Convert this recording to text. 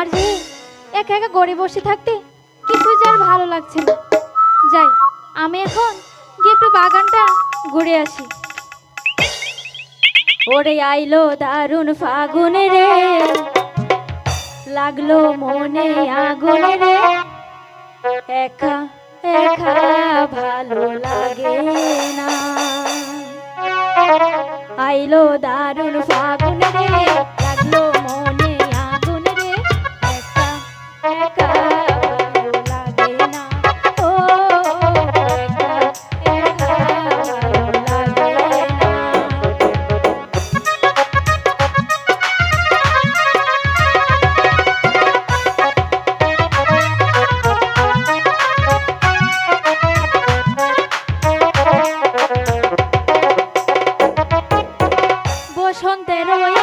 একা একা গড়ে বসে থাকতে কিছু যে আর ভালো লাগছে না। যাই, আমি এখন গিয়ে একটু বাগানটা ঘুরে আসি। ওরে আইলো দারুণ ফাগুন রে, লাগল মনে আগুন রে। একা একা ভালো লাগে না। আইলো দারুণ ফাগুন বসন্তের ওই